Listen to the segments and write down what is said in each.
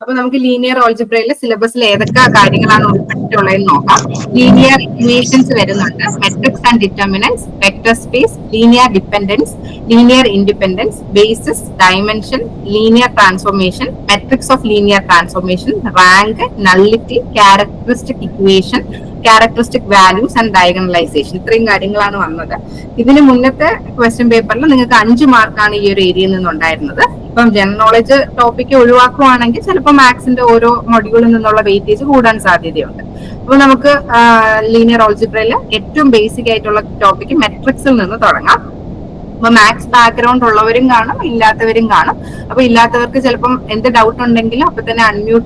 അപ്പൊ നമുക്ക് ലീനിയർ ഓൾജിബ്രയിലെ സിലബസിൽ ഏതൊക്കെ കാര്യങ്ങളാണ് ഉൾപ്പെട്ടിട്ടുള്ളതെന്ന് നോക്കാം. ലീനിയർ ഇക്വേഷൻസ് വരുന്നുണ്ട്. Matrix and determinants vector space linear dependence linear independence basis dimension linear transformation matrix of linear transformation rank nullity characteristic equation characteristic values and diagonalization ഇത്രയും കാര്യങ്ങളാണ് വന്നത്. ഇതിന് മുന്നത്തെ ക്വസ്റ്റ്യൻ പേപ്പറിൽ നിങ്ങൾക്ക് അഞ്ച് മാർക്കാണ് ഈ ഒരു ഏരിയയിൽ നിന്നുണ്ടായിരുന്നത്. ഇപ്പം ജനറൽ നോളജ് ടോപ്പിക്ക് ഒഴിവാക്കുവാണെങ്കിൽ ചിലപ്പോൾ മാത്സിന്റെ ഓരോ മൊഡ്യൂളിൽ നിന്നുള്ള വെയിറ്റേജ് കൂടാൻ സാധ്യതയുണ്ട്. അപ്പൊ നമുക്ക് ലീനിയർ ഓൾജിബ്രയിൽ ഏറ്റവും ബേസിക് ആയിട്ടുള്ള ടോപ്പിക്ക് മെട്രിക്സിൽ നിന്ന് തുടങ്ങാം. അപ്പൊ മാത്സ് ബാക്ക്ഗ്രൗണ്ട് ഉള്ളവരും കാണും ഇല്ലാത്തവരും കാണും. അപ്പൊ ഇല്ലാത്തവർക്ക് ചിലപ്പം എന്ത് ഡൗട്ട് ഉണ്ടെങ്കിലും അപ്പൊ തന്നെ അൺമ്യൂട്ട്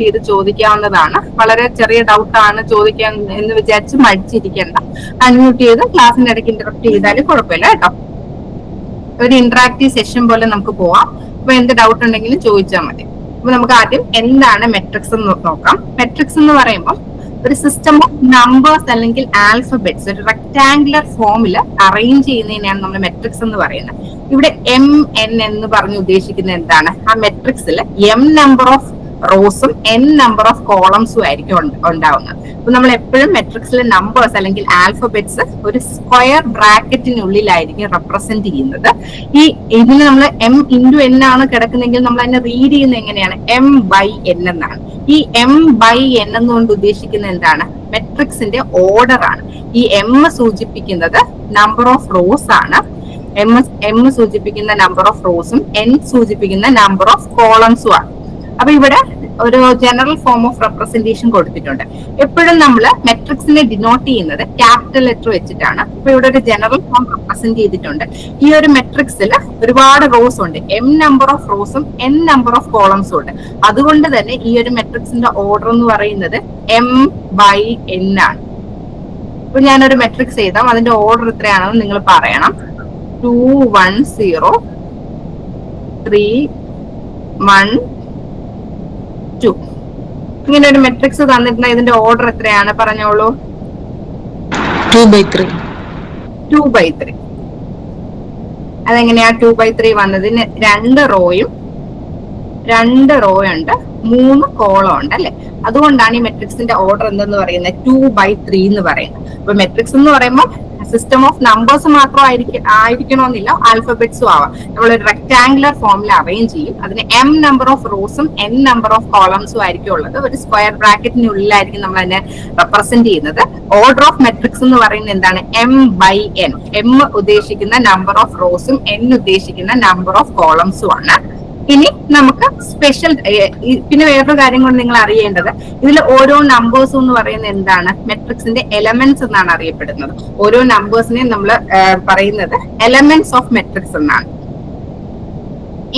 ചെയ്ത് ചോദിക്കാവുന്നതാണ്. വളരെ ചെറിയ ഡൗട്ട് ആണ് ചോദിക്കാൻ എന്ന് വിചാരിച്ച് മടിച്ചിരിക്കേണ്ട. അൺമ്യൂട്ട് ചെയ്ത് ക്ലാസ്സിന്റെ ഇടയ്ക്ക് ഇന്ററപ്റ്റ് ചെയ്താലും കുഴപ്പമില്ല കേട്ടോ. ഒരു ഇന്ററാക്റ്റീവ് സെഷൻ പോലെ നമുക്ക് പോവാം. അപ്പൊ എന്ത് ഡൗട്ട് ഉണ്ടെങ്കിലും ചോദിച്ചാൽ മതി. അപ്പൊ നമുക്ക് ആദ്യം എന്താണ് മെട്രിക്സ് എന്ന് നോക്കാം. മെട്രിക്സ് എന്ന് പറയുമ്പോൾ ഒരു സിസ്റ്റം ഓഫ് നമ്പേഴ്സ് അല്ലെങ്കിൽ ആൽഫബെറ്റ്സ് ഒരു റെക്ടാംഗുലർ ഫോമിൽ അറേഞ്ച് ചെയ്യുന്നതിനെയാണ് നമ്മൾ മെട്രിക്സ് എന്ന് പറയുന്നത്. ഇവിടെ എം എൻ എന്ന് പറഞ്ഞ് ഉദ്ദേശിക്കുന്നത് എന്താണ്? ആ മെട്രിക്സിൽ എം നമ്പർ ഓഫ് റോസും എൻ നമ്പർ ഓഫ് കോളംസും ആയിരിക്കും ഉണ്ട- ഉണ്ടാവുന്നത്. അപ്പൊ നമ്മൾ എപ്പോഴും മെട്രിക്സിലെ നമ്പേഴ്സ് അല്ലെങ്കിൽ ആൽഫബെറ്റ്സ് ഒരു സ്ക്വയർ ബ്രാക്കറ്റിനുള്ളിലായിരിക്കും റെപ്രസെന്റ് ചെയ്യുന്നത്. ഈ ഇതിന് നമ്മൾ എം ഇന്റു എൻ ആണ് കിടക്കുന്നെങ്കിൽ നമ്മൾ അതിനെ റീഡ് ചെയ്യുന്നത് എങ്ങനെയാണ്? എം ബൈ എൻ എന്നാണ്. ഈ എം ബൈ എൻ എന്നുകൊണ്ട് ഉദ്ദേശിക്കുന്നത് എന്താണ്? മെട്രിക്സിന്റെ ഓർഡർ ആണ്. ഈ എം സൂചിപ്പിക്കുന്നത് നമ്പർ ഓഫ് റോസ് ആണ്. എം എം സൂചിപ്പിക്കുന്ന നമ്പർ ഓഫ് റോസും എൻ സൂചിപ്പിക്കുന്ന നമ്പർ ഓഫ് കോളംസും ആണ്. അപ്പൊ ഇവിടെ ഒരു ജനറൽ ഫോം ഓഫ് റെപ്രസെന്റേഷൻ കൊടുത്തിട്ടുണ്ട്. എപ്പോഴും നമ്മൾ മെട്രിക്സിനെ ഡിനോട്ട് ചെയ്യുന്നത് ക്യാപിറ്റൽ ലെറ്റർ വെച്ചിട്ടാണ്. ഇപ്പൊ ഇവിടെ ഒരു ജനറൽ ഫോം റെപ്രസെന്റ് ചെയ്തിട്ടുണ്ട്. ഈ ഒരു മെട്രിക്സിൽ ഒരുപാട് റോസ് ഉണ്ട്. എം നമ്പർ ഓഫ് റോസും എൻ നമ്പർ ഓഫ് കോളംസും ഉണ്ട്. അതുകൊണ്ട് തന്നെ ഈ ഒരു മെട്രിക്സിന്റെ ഓർഡർ എന്ന് പറയുന്നത് എം ബൈ എൻ ആണ്. ഇപ്പൊ ഞാനൊരു മെട്രിക്സ് എഴുതാം. അതിന്റെ ഓർഡർ എത്രയാണെന്ന് നിങ്ങൾ പറയണം. Two one zero three one two ഇങ്ങനെ ഒരു മെട്രിക്സ് തന്നിട്ടുണ്ട് ഇതിന്റെ ഓർഡർ എത്രയാണ്? പറഞ്ഞോളൂ. Two by three two by three അതെങ്ങനെയാ ടു ബൈ ത്രീ വന്നതിന് രണ്ട് റോയും രണ്ട് റോ ഉണ്ട്. മൂന്ന് കോളം ഉണ്ട് അല്ലെ? അതുകൊണ്ടാണ് ഈ മെട്രിക്സിന്റെ ഓർഡർ എന്തെന്ന് പറയുന്നത്? ടു ബൈ ത്രീ എന്ന് പറയുന്നത്. അപ്പൊ മെട്രിക്സ് എന്ന് പറയുമ്പോൾ സിസ്റ്റം ഓഫ് നമ്പേഴ്സ് മാത്രം ആയിരിക്കും ആയിരിക്കണമെന്നില്ല ആൽഫബറ്റ്സും ആവാം. നമ്മൾ റെക്ടാംഗുലർ ഫോമിൽ അറേഞ്ച് ചെയ്യും. അതിന് എം നമ്പർ ഓഫ് റോസും എൻ നമ്പർ ഓഫ് കോളംസും ആയിരിക്കും ഉള്ളത്. ഒരു സ്ക്വയർ ബ്രാക്കറ്റിനുള്ളിലായിരിക്കും നമ്മൾ അതിനെ റെപ്രസെന്റ് ചെയ്യുന്നത്. ഓർഡർ ഓഫ് മെട്രിക്സ് എന്ന് പറയുന്നത് എന്താണ്? എം ബൈ എൻ എം ഉദ്ദേശിക്കുന്ന നമ്പർ ഓഫ് റോസും എൻ ഉദ്ദേശിക്കുന്ന നമ്പർ ഓഫ് കോളംസും ആണ്. ഇനി നമുക്ക് സ്പെഷ്യൽ പിന്നെ വേറൊരു കാര്യം കൊണ്ട് നിങ്ങൾ അറിയേണ്ടത്. ഇതിൽ ഓരോ നമ്പേഴ്സ് എന്ന് പറയുന്നത് എന്താണ്? മെട്രിക്സിന്റെ എലമെന്റ്സ് എന്നാണ് അറിയപ്പെടുന്നത്. ഓരോ നമ്പേഴ്സിനെയും നമ്മൾ പറയുന്നത്. എലമെന്റ്സ് ഓഫ് മെട്രിക്സ് എന്നാണ്.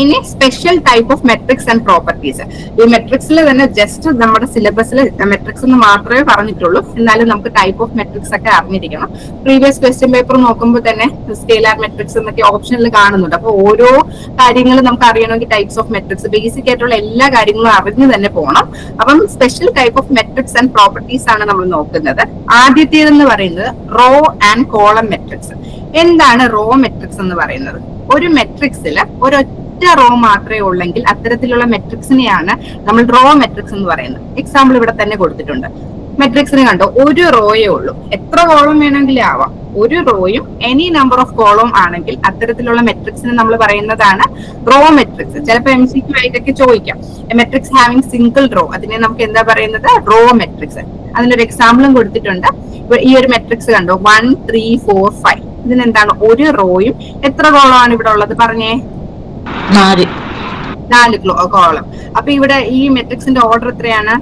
ഇനി special type of matrix and properties ഈ മെട്രിക്സിൽ തന്നെ ജസ്റ്റ് നമ്മുടെ സിലബസിൽ മെട്രിക്സ് എന്ന് മാത്രമേ പറഞ്ഞിട്ടുള്ളൂ. എന്നാലും നമുക്ക് ടൈപ്പ് ഓഫ് മെട്രിക്സ് ഒക്കെ അറിഞ്ഞിരിക്കണം. പ്രീവിയസ് ക്വസ്റ്റ്യൻ പേപ്പർ നോക്കുമ്പോൾ തന്നെ സ്കെയിലാർ മെട്രിക്സ് എന്നൊക്കെ ഓപ്ഷനിൽ കാണുന്നുണ്ട്. അപ്പോൾ ഓരോ കാര്യങ്ങളും നമുക്ക് അറിയണമെങ്കിൽ ടൈപ്സ് ഓഫ് മെട്രിക്സ് ബേസിക് ആയിട്ടുള്ള എല്ലാ കാര്യങ്ങളും അറിഞ്ഞു തന്നെ പോകണം അപ്പം special type of matrix and properties ആണ് നമ്മൾ നോക്കുന്നത്. ആദ്യത്തേതെന്ന് പറയുന്നത് റോ ആൻഡ് കോളം മെട്രിക്സ് എന്താണ് റോ മെട്രിക്സ് എന്ന് പറയുന്നത്? ഒരു മെട്രിക്സിൽ ഒരൊറ്റ റോ മാത്രമേ ഉള്ളെങ്കിൽ അത്തരത്തിലുള്ള മെട്രിക്സിനെയാണ് നമ്മൾ റോ മെട്രിക്സ് എന്ന് പറയുന്നത്. എക്സാമ്പിൾ ഇവിടെ തന്നെ കൊടുത്തിട്ടുണ്ട്. മെട്രിക്സിന് കണ്ടോ? ഒരു റോയേ ഉള്ളൂ. എത്ര കോളം വേണമെങ്കിലും ആവാം. ഒരു റോയും എനി നമ്പർ ഓഫ് കോളം ആണെങ്കിൽ അത്തരത്തിലുള്ള മെട്രിക്സിന് നമ്മൾ പറയുന്നതാണ് റോ മെട്രിക്സ്. ചിലപ്പോൾ എം സി ക്യു ആയിട്ടൊക്കെ ചോദിക്കാം. മെട്രിക്സ് ഹാവിങ് സിംഗിൾ റോ അതിനെ നമുക്ക് എന്താ പറയുന്നത്? Row matrix. അതിനൊരു എക്സാമ്പിളും കൊടുത്തിട്ടുണ്ട്. ഈ ഒരു മെട്രിക്സ് കണ്ടോ? വൺ ത്രീ ഫോർ ഫൈവ് ഇതിനെന്താണ്? ഒരു റോയും എത്ര കോളമാണ് ഇവിടെ ഉള്ളത് പറഞ്ഞേ? നാല്. നാല് കോളം. അപ്പൊ ഇവിടെ ഈ മെട്രിക്സിന്റെ ഓർഡർ എത്രയാണ്?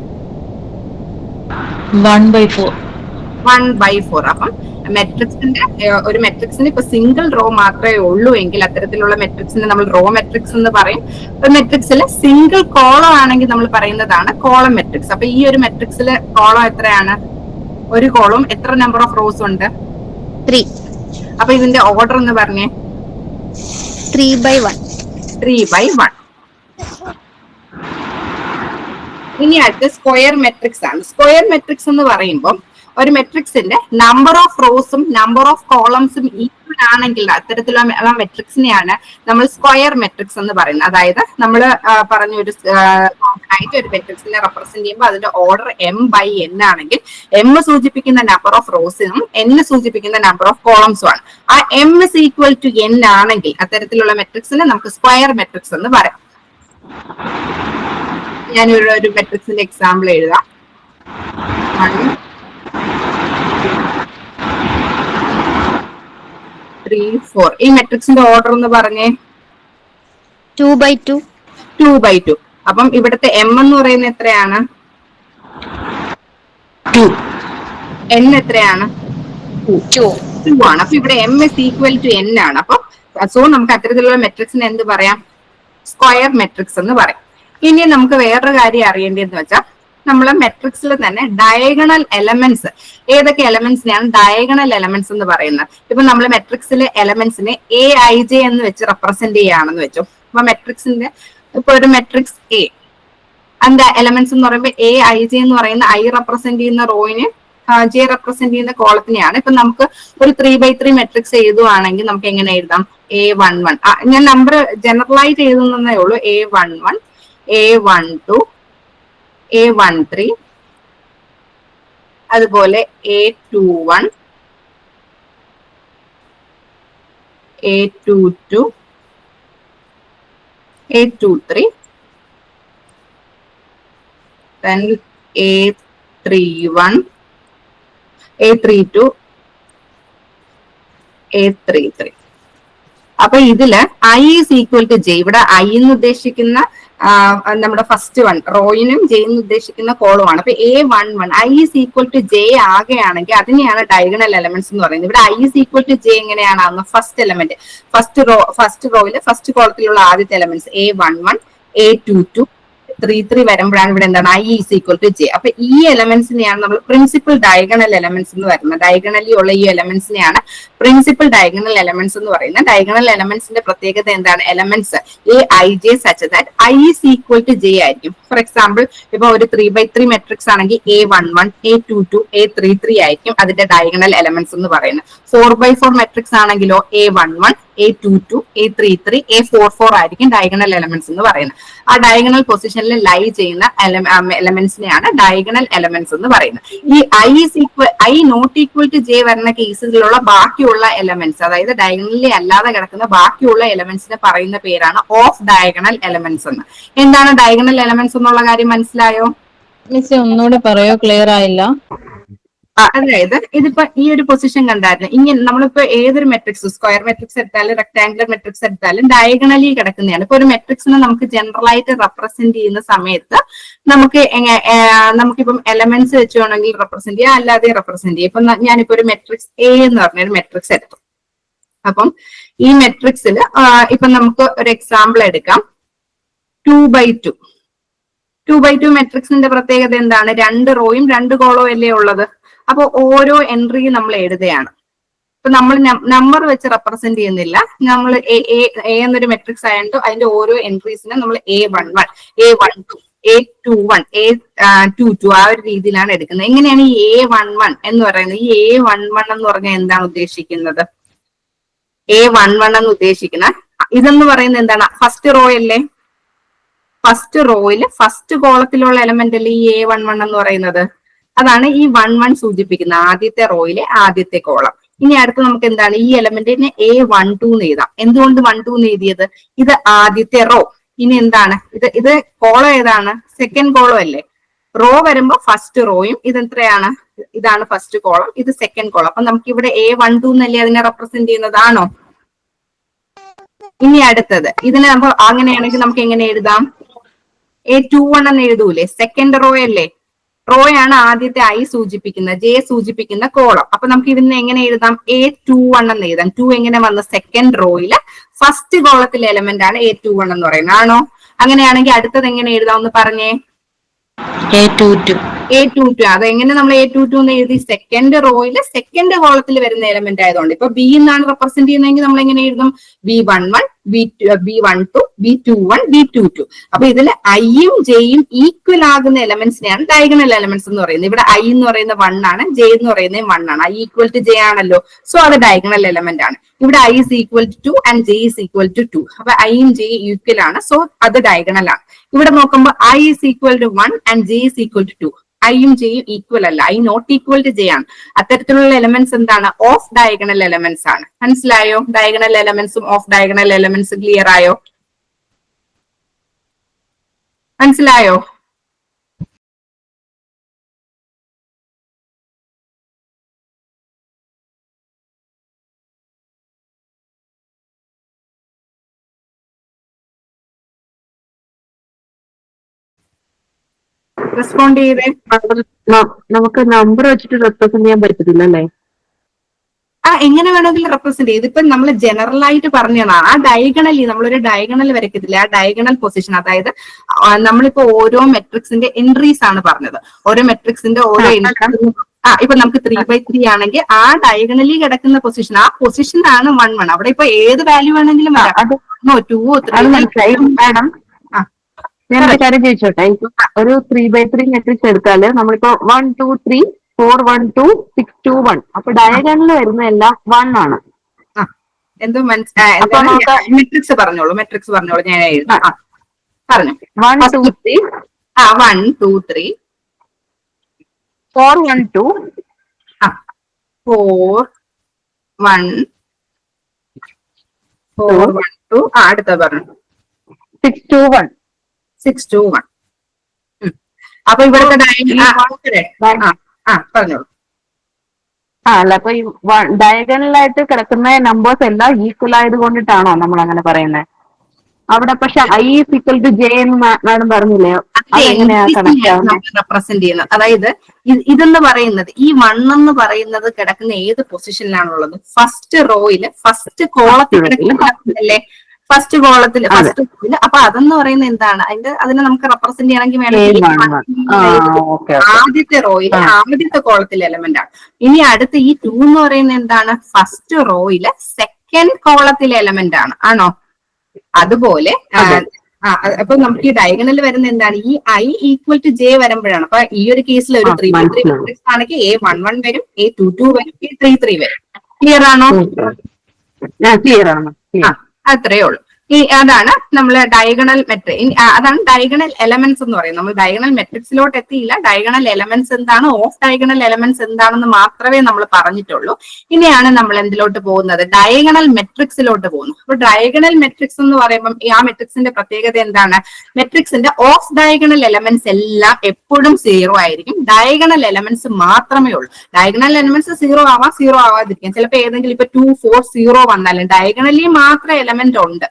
One by four one by four അപ്പം മെട്രിക്സിന്റെ ഒരു മെട്രിക്സിന് ഇപ്പൊ സിംഗിൾ റോ മാത്രമേ ഉള്ളൂ എങ്കിൽ അത്തരത്തിലുള്ള മെട്രിക്സിന് നമ്മൾ റോ മെട്രിക്സ് എന്ന് പറയും. ഒരു മെട്രിക്സിൽ സിംഗിൾ കോളം ആണെങ്കിൽ നമ്മൾ പറയുന്നതാണ് കോളം മെട്രിക്സ് അപ്പൊ ഈ ഒരു മെട്രിക്സിൽ കോളം എത്രയാണ്? ഒരു കോളം എത്ര നമ്പർ ഓഫ് റോസ് ഉണ്ട്? ത്രീ അപ്പൊ ഇതിന്റെ ഓർഡർ എന്ന് പറഞ്ഞേ. Three by one three by one ഇനി അടുത്ത് സ്ക്വയർ മെട്രിക്സ് ആണ്. സ്ക്വയർ മെട്രിക്സ് എന്ന് പറയുമ്പോൾ ഒരു മെട്രിക്സിന്റെ നമ്പർ ഓഫ് റോസും നമ്പർ ഓഫ് കോളംസും ഈക്വൽ ആണെങ്കിൽ അത്തരത്തിലുള്ള മെട്രിക്സിനെയാണ് നമ്മൾ സ്ക്വയർ മെട്രിക്സ് എന്ന് പറയുന്നത്. അതായത് നമ്മൾ പറഞ്ഞ ഒരു ആയിട്ട് ഒരു മെട്രിക്സിനെ റെപ്രസെന്റ് ചെയ്യുമ്പോൾ അതിന്റെ ഓർഡർ എം ബൈ എൻ ആണെങ്കിൽ എം സൂചിപ്പിക്കുന്ന നമ്പർ ഓഫ് റോസിനും എൻ സൂചിപ്പിക്കുന്ന നമ്പർ ഓഫ് കോളംസും ആണ്. ആ M is equal to N ആണെങ്കിൽ അത്തരത്തിലുള്ള മെട്രിക്സിനെ നമുക്ക് സ്ക്വയർ മെട്രിക്സ് എന്ന് പറയാം. ഞാനൊരു ഒരു മെട്രിക്സിന്റെ എക്സാമ്പിൾ എഴുതാം. ത്രീ ഫോർ ഈ മെട്രിക്സിന്റെ ഓർഡർ എന്ന് പറഞ്ഞേ. Two by two two by two അപ്പം ഇവിടുത്തെ എം എന്ന് പറയുന്നത് എത്രയാണ്? എൻ എത്രയാണ്? ടു ടു ആണ്. അപ്പൊ ഇവിടെ M is equal to N ആണ്. അപ്പൊ സോ നമുക്ക് അത്തരത്തിലുള്ള മെട്രിക്സിന് എന്ത് പറയാം? സ്ക്വയർ മെട്രിക്സ് എന്ന് പറയാം. ഇനി നമുക്ക് വേറൊരു കാര്യം അറിയേണ്ടതെന്ന് വെച്ചാൽ നമ്മൾ മെട്രിക്സിൽ തന്നെ ഡയഗണൽ എലമെന്റ്സ് ഏതൊക്കെ എലമെന്റ്സിനെയാണ് ഡയഗണൽ എലമെന്റ്സ് എന്ന് പറയുന്നത്? ഇപ്പൊ നമ്മൾ മെട്രിക്സിലെ എലമെന്റ്സിനെ എ ഐ ജെ എന്ന് വെച്ച് റെപ്രസെന്റ് ചെയ്യുകയാണെന്ന് വെച്ചു. അപ്പൊ മെട്രിക്സിന്റെ ഇപ്പൊ ഒരു മെട്രിക്സ് എ അതിന്റെ എലമെന്റ്സ് എന്ന് പറയുമ്പോൾ എ ഐ ജെ എന്ന് പറയുന്ന ഐ റെപ്രസെന്റ് ചെയ്യുന്ന റോയിന് ജെ റെപ്രസെന്റ് ചെയ്യുന്ന കോളത്തിനെയാണ് ഇപ്പൊ നമുക്ക് ഒരു ത്രീ ബൈ ത്രീ മെട്രിക്സ് എഴുതുവാണെങ്കിൽ നമുക്ക് എങ്ങനെ എഴുതാം? എ വൺ വൺ ഞാൻ നമ്പർ ജനറൽ ആയിട്ട് എഴുതുന്നതേ ഉള്ളൂ. A one one A one two A one three അതുപോലെ A two one A two two A two three then A31, A32, A33. അപ്പൊ ഇതിൽ I is equal to J ഇവിടെ I എന്ന് ഉദ്ദേശിക്കുന്ന നമ്മുടെ ഫസ്റ്റ് വൺ റോയിനും ജെ എന്ന് ഉദ്ദേശിക്കുന്ന കോളുമാണ് അപ്പൊ A one one I is equal to J ആകെയാണെങ്കിൽ അതിനെയാണ് ഡയഗണൽ എലമെന്റ്സ് എന്ന് പറയുന്നത്. ഇവിടെ I is equal to J എങ്ങനെയാണ്? First element first row first റോയിൽ first കോളത്തിലുള്ള ആദ്യത്തെ elements A one one A two two three three വരുമ്പോഴാണ് ഇവിടെ എന്താണ്? I is equal to J അപ്പൊ ഈ എലമെന്റ്സിനെയാണ് നമ്മൾ പ്രിൻസിപ്പൽ ഡയഗണൽ എലമെന്റ്സ് എന്ന് പറയുന്നത്. ഡയഗണലി ഉള്ള ഈ എലമെന്റ്സിനെയാണ് പ്രിൻസിപ്പൽ ഡയഗണൽ എലമെന്റ്സ് എന്ന് പറയുന്നത്. ഡയഗണൽ എലമെന്റ്സിന്റെ പ്രത്യേകത എന്താണ്? Elements A I J such that I is equal to J ആയിരിക്കും. ഫോർ എക്സാമ്പിൾ ഇപ്പൊ ഒരു ത്രീ ബൈ ത്രീ മെട്രിക്സ് ആണെങ്കിൽ A one one A two two A three three ആയിരിക്കും അതിന്റെ ഡയഗണൽ എലമെന്റ്സ് എന്ന് പറയുന്നത്. ഫോർ ബൈ ഫോർ മെട്രിക്സ് ആണെങ്കിലോ A one one A two two A three three A four four ആയിരിക്കും diagonal elements എന്ന് പറയുന്നത്. ആ ഡയഗണൽ പൊസിഷനിൽ ലൈ ചെയ്യുന്ന എലമെന്റ്സിനെയാണ് ഡയഗണൽ എലമെന്റ്സ് എന്ന് പറയുന്നത്. ഈ I is equal I not equal to J വരുന്ന കേസുകളിലുള്ള ബാക്കിയുള്ള എലമെന്റ്സ് അതായത് ഡയഗണലി അല്ലാതെ കിടക്കുന്ന ബാക്കിയുള്ള എലമെന്റ്സിനെ പറയുന്ന പേരാണ് ഓഫ് ഡയഗണൽ എലമെന്റ്സ് എന്ന്. എന്താണ് ഡയഗണൽ എലമെന്റ്സ് എന്നുള്ള കാര്യം മനസ്സിലായോ? മിസ് ഒന്നുകൂടെ പറയോ? ക്ലിയർ ആയില്ല. അതായത് ഇതിപ്പോ ഈ ഒരു പൊസിഷൻ കണ്ടായിരുന്നു. ഇങ്ങനെ നമ്മളിപ്പോ ഏതൊരു മെട്രിക്സ് സ്ക്വയർ മെട്രിക്സ് എടുത്താലും റെക്ടാംഗുലർ മെട്രിക്സ് എടുത്താലും ഡയഗണലി കിടക്കുന്നതാണ്. ഇപ്പൊ ഒരു മെട്രിക്സിനെ നമുക്ക് ജനറൽ ആയിട്ട് റെപ്രസെന്റ് ചെയ്യുന്ന സമയത്ത് നമുക്ക് നമുക്കിപ്പം എലമെന്റ്സ് വെച്ചുവേണമെങ്കിൽ റെപ്രസെന്റ് ചെയ്യാം അല്ലാതെ റെപ്രസെന്റ് ചെയ്യാം. ഇപ്പൊ ഞാനിപ്പോ ഒരു മെട്രിക്സ് എ എന്ന് പറഞ്ഞ ഒരു മെട്രിക്സ് എടുത്തു. അപ്പം ഈ മെട്രിക്സിൽ ഇപ്പൊ നമുക്ക് ഒരു എക്സാമ്പിൾ എടുക്കാം. Two by two two by two മെട്രിക്സിന്റെ പ്രത്യേകത എന്താണ്? രണ്ട് റോയും രണ്ട് കോളവും അല്ലേ ഉള്ളത്? അപ്പൊ ഓരോ എൻട്രിയും നമ്മൾ എഴുതുകയാണ്. ഇപ്പൊ നമ്മൾ നമ്പർ വെച്ച് റെപ്രസെന്റ് ചെയ്യുന്നില്ല. നമ്മൾ എ എന്നൊരു മെട്രിക്സ് ആയതുകൊണ്ട് അതിന്റെ ഓരോ എൻട്രീസിനെ നമ്മൾ A one one A one two A two one A two two ആ ഒരു രീതിയിലാണ് എടുക്കുന്നത്. എങ്ങനെയാണ് ഈ എ വൺ വൺ എന്ന് പറയുന്നത്? ഈ എ വൺ വൺ എന്ന് പറഞ്ഞാൽ എന്താണ് ഉദ്ദേശിക്കുന്നത്? എ വൺ വൺ എന്ന് ഉദ്ദേശിക്കുന്ന ഇതെന്ന് പറയുന്നത് എന്താണ്? ഫസ്റ്റ് റോ അല്ലേ? ഫസ്റ്റ് റോയിൽ ഫസ്റ്റ് കോളത്തിലുള്ള എലമെന്റ് അല്ലേ ഈ എ വൺ വൺ എന്ന് പറയുന്നത്? അതാണ് ഈ വൺ വൺ സൂചിപ്പിക്കുന്നത് ആദ്യത്തെ റോയിലെ ആദ്യത്തെ കോളം ഇനി അടുത്ത് നമുക്ക് എന്താണ് ഈ എലമെന്റിനെ എ വൺ ടു എന്ന് എഴുതാം. എന്തുകൊണ്ട് വൺ ടു എന്ന് എഴുതിയത്? ഇത് ആദ്യത്തെ റോ ഇനി എന്താണ്? ഇത് ഇത് കോളം ഏതാണ്? സെക്കൻഡ് കോളം അല്ലേ? റോ വരുമ്പോ ഫസ്റ്റ് റോയും ഇത് എത്രയാണ്? ഇതാണ് ഫസ്റ്റ് കോളം ഇത് സെക്കൻഡ് കോളം അപ്പൊ നമുക്ക് ഇവിടെ എ വൺ ടു എന്നല്ലേ അതിനെ റെപ്രസെന്റ് ചെയ്യുന്നതാണോ ഇനി അടുത്തത്. ഇതിനെ നമുക്ക് അങ്ങനെയാണെങ്കിൽ നമുക്ക് എങ്ങനെ എഴുതാം? എ ടു വൺ എന്ന് എഴുതൂലേ? സെക്കൻഡ് റോ അല്ലേ? റോയാണ് ആദ്യത്തെ ഐ സൂചിപ്പിക്കുന്ന ജെ സൂചിപ്പിക്കുന്ന കോളം. അപ്പൊ നമുക്ക് ഇതിനെ എങ്ങനെ എഴുതാം? എ ടു വൺ എന്ന് എഴുതാം. ടു എങ്ങനെ വന്ന സെക്കൻഡ് റോയിൽ ഫസ്റ്റ് കോളത്തിലെ എലമെന്റ് ആണ് എ ടു വൺ എന്ന് പറയുന്നത്. ആണോ? അങ്ങനെയാണെങ്കിൽ അടുത്തത് എങ്ങനെ എഴുതാം ഒന്ന് പറഞ്ഞേ? A two two. A two two. അതെങ്ങനെ നമ്മൾ എ ടു ടു എന്ന് എഴുതി? സെക്കൻഡ് റോയിൽ സെക്കൻഡ് കോളത്തിൽ വരുന്ന എലമെന്റ് ആയതുകൊണ്ട്. ഇപ്പൊ ബി എന്നാണ് റെപ്രസെന്റ് ചെയ്യുന്നതെങ്കിൽ നമ്മൾ എങ്ങനെ എഴുതും? B one one B B one two B two one B two two അപ്പൊ ഇതിൽ ഐയും ജെയും ഈക്വൽ ആകുന്ന എലമെന്റ്സിനെയാണ് ഡയഗണൽ എലമെന്റ്സ് എന്ന് പറയുന്നത്. ഇവിടെ ഐ എന്ന് പറയുന്ന വൺ ആണ് ജെ എന്ന് പറയുന്നത് വൺ ആണ്. ഐ ഈക്വൽ ടു ജെ ആണല്ലോ. സോ അത് ഡയഗണൽ എലമെന്റ് ആണ്. ഇവിടെ I is equal to two and J is equal to two അപ്പൊ ഐയും ജെ ഈക്വൽ ആണ്. സോ അത് ഡയഗണൽ ആണ്. ഇവിടെ നോക്കുമ്പോൾ I is equal to one and J is equal to two ഐയും ജെയും ഈക്വൽ അല്ല. I not equal to J ആണ്. അത്തരത്തിലുള്ള എലമെന്റ്സ് എന്താണ്? ഓഫ് ഡയഗണൽ എലമെന്റ്സ് ആണ്. മനസ്സിലായോ? ഡയഗണൽ എലമെന്റ്സും ഓഫ് ഡയഗണൽ എലമെന്റ്സ് ക്ലിയർ ആയോ? മനസ്സിലായോ? റെസ്പോണ്ട് ചെയ്തേ. നമുക്ക് നമ്പർ വെച്ചിട്ട് റെപ്രസെന്റ് ചെയ്യാൻ പറ്റത്തില്ല അല്ലേ? എങ്ങനെ വേണമെങ്കിലും റെപ്രസെന്റ് ചെയ്ത്. ഇപ്പൊ നമ്മൾ ജനറൽ ആയിട്ട് പറഞ്ഞതാണ് ആ ഡയഗണലി നമ്മളൊരു ഡയഗണൽ വരയ്ക്കത്തില്ല? ആ ഡയഗണൽ പൊസിഷൻ അതായത് നമ്മളിപ്പോ ഓരോ മെട്രിക്സിന്റെ എൻട്രീസ് ആണ് പറഞ്ഞത്. ഓരോ മെട്രിക്സിന്റെ ഓരോ ആ, എൻട്രീസ് ആ ഇപ്പൊ നമുക്ക് ത്രീ ബൈ ത്രീ ആണെങ്കിൽ ആ ഡയഗണലി കിടക്കുന്ന പൊസിഷൻ ആ പൊസിഷൻ ആണ് വൺ വൺ അവിടെ ഇപ്പൊ ഏത് വാല്യൂ വേണമെങ്കിലും വരാം. ടൂവോ ത്രീ മാഡം. ഞാൻ ഒരു കാര്യം ചോദിച്ചോട്ടെ? ഒരു ത്രീ ബൈ ത്രീ മെട്രിക്സ് എടുത്താൽ നമ്മളിപ്പോ one two three four one two six two one. അപ്പൊ ഡയഗണലിൽ വരുന്ന എല്ലാം വൺ ആണ്. എന്തോ അപ്പൊ മനസ്സിലായ നമുക്ക് മെട്രിക്സ് പറഞ്ഞോളൂ മെട്രിക്സ് പറഞ്ഞോളൂ ഞാൻ പറഞ്ഞു. വൺ ടു ത്രീ ആ one two three four one two four one four one two ആ അടുത്ത പറഞ്ഞു. Six two one six two one അപ്പൊ ഇവിടുത്തെ ആ, ആ, ആ പറഞ്ഞോളൂ. ആ അല്ല അപ്പൊ ഈ ഡയഗണലായിട്ട് കിടക്കുന്ന നമ്പേഴ്സ് എല്ലാം ഈക്വൽ ആയത് കൊണ്ടിട്ടാണോ നമ്മൾ അങ്ങനെ പറയുന്നത് അവിടെ പക്ഷെ I is equal to J എന്ന് മാഡം പറഞ്ഞില്ലേ? റെപ്രസെന്റ് ചെയ്യുന്നത്. അതായത് ഇത് ഇതെന്ന് പറയുന്നത് ഈ വൺ എന്ന് പറയുന്നത് കിടക്കുന്ന ഏത് പൊസിഷനിലാണുള്ളത് ഫസ്റ്റ് റോയിൽ ഫസ്റ്റ് കോളത്തിൽ അല്ലേ? ഫസ്റ്റ് കോളത്തിൽ ഫസ്റ്റ് റോയിൽ അപ്പൊ അതെന്ന് പറയുന്നത് എന്താണ്? അതിന്റെ അതിനെ നമുക്ക് റെപ്രസെന്റ് ചെയ്യണമെങ്കിൽ വേണമെങ്കിൽ ആദ്യത്തെ റോയിൽ ആദ്യത്തെ കോളത്തിലെ എലമെന്റ് ആണ്. ഇനി അടുത്ത ഈ ടു എന്ന് പറയുന്നത് എന്താണ്? ഫസ്റ്റ് റോയിലെ സെക്കൻഡ് കോളത്തിലെ എലമെന്റ് ആണ്. ആണോ? അതുപോലെ. അപ്പൊ നമുക്ക് ഈ ഡയഗണൽ വരുന്ന എന്താണ്? ഈ ഐ ഈക്വൽ ടു ജെ വരുമ്പോഴാണ്. അപ്പൊ ഈ ഒരു കേസിൽ ഒരു ത്രീ ത്രീ മാട്രിക്സ് ആണെങ്കിൽ എ വൺ വൺ വരും എ ടു ടു വരും എ ത്രീ ത്രീ വരും. ക്ലിയർ ആണോ? ക്ലിയർ ആണ്. ആ അത്രയേ ഉള്ളൂ ഈ അതാണ് നമ്മൾ ഡയഗണൽ മെട്രി അതാണ് ഡയഗണൽ എലമെന്റ്സ് എന്ന് പറയുന്നത്. നമ്മൾ ഡയഗണൽ മെട്രിക്സിലോട്ട് എത്തിയില്ല. ഡയഗണൽ എലമെന്റ്സ് എന്താണ്? ഓഫ് ഡയഗണൽ എലമെന്റ്സ് എന്താണെന്ന് മാത്രമേ നമ്മൾ പറഞ്ഞിട്ടുള്ളൂ. ഇനിയാണ് നമ്മൾ എന്തിലോട്ട് പോകുന്നത്? ഡയഗണൽ മെട്രിക്സിലോട്ട് പോകുന്നു അപ്പൊ ഡയഗണൽ മെട്രിക്സ് എന്ന് പറയുമ്പോൾ ആ മെട്രിക്സിന്റെ പ്രത്യേകത എന്താണ്? മെട്രിക്സിന്റെ ഓഫ് ഡയഗണൽ എലമെന്റ്സ് എല്ലാം എപ്പോഴും സീറോ ആയിരിക്കും. ഡയഗണൽ എലമെന്റ്സ് മാത്രമേ ഉള്ളൂ. ഡയഗണൽ എലമെന്റ്സ് സീറോ ആവാം സീറോ ആവാതിരിക്കാം. ചിലപ്പോൾ ഏതെങ്കിലും ഇപ്പൊ ടു ഫോർ സീറോ വന്നാലും ഡയഗണലി മാത്രം എലമെന്റ് ഉണ്ട്.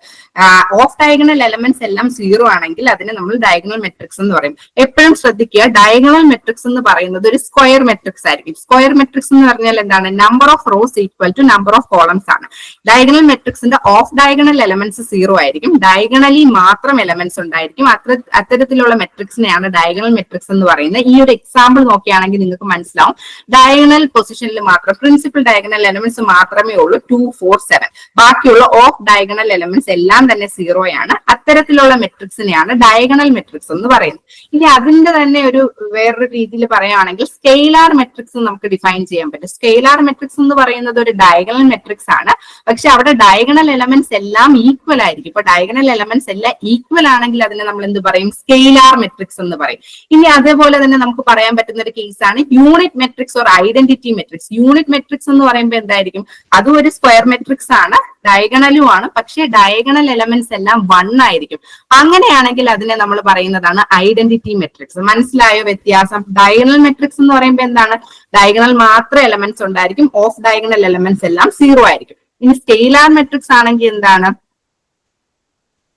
ഓഫ് ഡയഗണൽ എലമെന്റ്സ് എല്ലാം സീറോ ആണെങ്കിൽ അതിനെ നമ്മൾ ഡയഗണൽ മെട്രിക്സ് എന്ന് പറയും. എപ്പോഴും ശ്രദ്ധിക്കുക ഡയഗണൽ മെട്രിക്സ് എന്ന് പറയുന്നത് ഒരു സ്ക്വയർ മെട്രിക്സ് ആയിരിക്കും. സ്ക്വയർ മെട്രിക്സ് എന്ന് പറഞ്ഞാൽ എന്താണ്? Number of rows equal to number of columns ആണ്. ഡയഗണൽ മെട്രിക്സിന്റെ ഓഫ് ഡയഗണൽ എലമെന്റ്സ് സീറോ ആയിരിക്കും. ഡയഗണലി മാത്രം എലമെന്റ്സ് ഉണ്ടായിരിക്കും. അത്ര അത്തരത്തിലുള്ള മെട്രിക്സിനെയാണ് ഡയഗണൽ മെട്രിക്സ് എന്ന് പറയുന്നത്. ഈ ഒരു എക്സാമ്പിൾ നോക്കിയാണെങ്കിൽ നിങ്ങൾക്ക് മനസ്സിലാവും. ഡയഗണൽ പൊസിഷനിൽ മാത്രം പ്രിൻസിപ്പൽ ഡയഗണൽ എലമെന്റ്സ് മാത്രമേ ഉള്ളൂ. ടു ഫോർ സെവൻ ബാക്കിയുള്ള ഓഫ് ഡയഗണൽ എലമെന്റ്സ് എല്ലാം തന്നെ സീറോയാണ് അത്തരത്തിലുള്ള മെട്രിക്സിനെയാണ് ഡയഗണൽ മെട്രിക്സ് എന്ന് പറയുന്നത്. ഇനി അതിന്റെ തന്നെ ഒരു വേറൊരു രീതിയിൽ പറയുകയാണെങ്കിൽ സ്കെയിലാർ മെട്രിക്സ് നമുക്ക് ഡിഫൈൻ ചെയ്യാൻ പറ്റും. സ്കെയിലാർ മെട്രിക്സ് എന്ന് പറയുന്നത് ഒരു ഡയഗണൽ മെട്രിക്സ് ആണ്. പക്ഷെ അവിടെ ഡയഗണൽ എലമെന്റ്സ് എല്ലാം ഈക്വൽ ആയിരിക്കും. ഇപ്പൊ ഡയഗണൽ എലമെന്റ്സ് എല്ലാം ഈക്വൽ ആണെങ്കിൽ അതിനെ നമ്മൾ എന്ത് പറയും? സ്കെയിലാർ മെട്രിക്സ് എന്ന് പറയും. ഇനി അതേപോലെ തന്നെ നമുക്ക് പറയാൻ പറ്റുന്ന ഒരു കേസാണ് unit matrix or identity matrix unit matrix എന്ന് പറയുമ്പോൾ എന്തായിരിക്കും? അതും ഒരു സ്ക്വയർ മെട്രിക്സ് ആണ്. ഡയഗണലും പക്ഷെ ഡയഗണൽ എലമെന്റ്സ് എല്ലാം വൺ ആയിരിക്കും. അങ്ങനെയാണെങ്കിൽ അതിനെ നമ്മൾ പറയുന്നതാണ് ഐഡന്റിറ്റി മെട്രിക്സ് മനസ്സിലായോ വ്യത്യാസം? ഡയഗണൽ മെട്രിക്സ് എന്ന് പറയുമ്പോൾ എന്താണ്? ഡയഗണൽ മാത്രം എലമെന്റ്സ് ഉണ്ടായിരിക്കും. ഓഫ് ഡയഗണൽ എലമെന്റ്സ് എല്ലാം സീറോ ആയിരിക്കും. ഇനി സ്കെയിലാർ മെട്രിക്സ് ആണെങ്കിൽ എന്താണ്?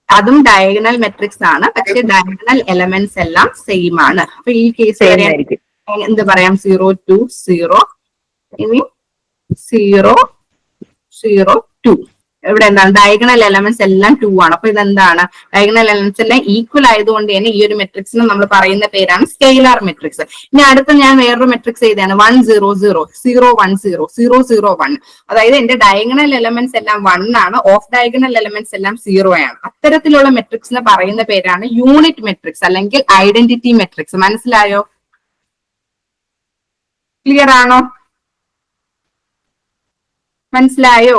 അതും ഡയഗണൽ മെട്രിക്സ് ആണ്. പക്ഷെ ഡയഗണൽ എലമെന്റ്സ് എല്ലാം സെയിം ആണ്. അപ്പൊ ഈ കേസ് എന്ത് പറയാം? സീറോ ടു സീറോ ഇനി സീറോ സീറോ ടു ഇവിടെ എന്താണ്? ഡയഗണൽ എലമെന്റ്സ് എല്ലാം ടു ആണ്. അപ്പൊ ഇതെന്താണ്? ഡയഗണൽ എലമെന്റ്സ് എല്ലാം ഈക്വൽ ആയതുകൊണ്ട് തന്നെ ഈ ഒരു മെട്രിക്സിന് നമ്മൾ പറയുന്ന പേരാണ് സ്കെയിലാർ മെട്രിക്സ് ഇനി അടുത്ത ഞാൻ വേറൊരു മെട്രിക്സ് ചെയ്താണ് one zero zero zero one zero zero zero one അതായത് എന്റെ ഡയഗണൽ എലമെന്റ്സ് എല്ലാം വൺ ആണ് ഓഫ് ഡയഗണൽ എലമെന്റ്സ് എല്ലാം സീറോ ആണ്. അത്തരത്തിലുള്ള മെട്രിക്സിന് പറയുന്ന പേരാണ് യൂണിറ്റ് മെട്രിക്സ് അല്ലെങ്കിൽ ഐഡന്റിറ്റി മെട്രിക്സ് മനസ്സിലായോ? ക്ലിയർ ആണോ? മനസ്സിലായോ?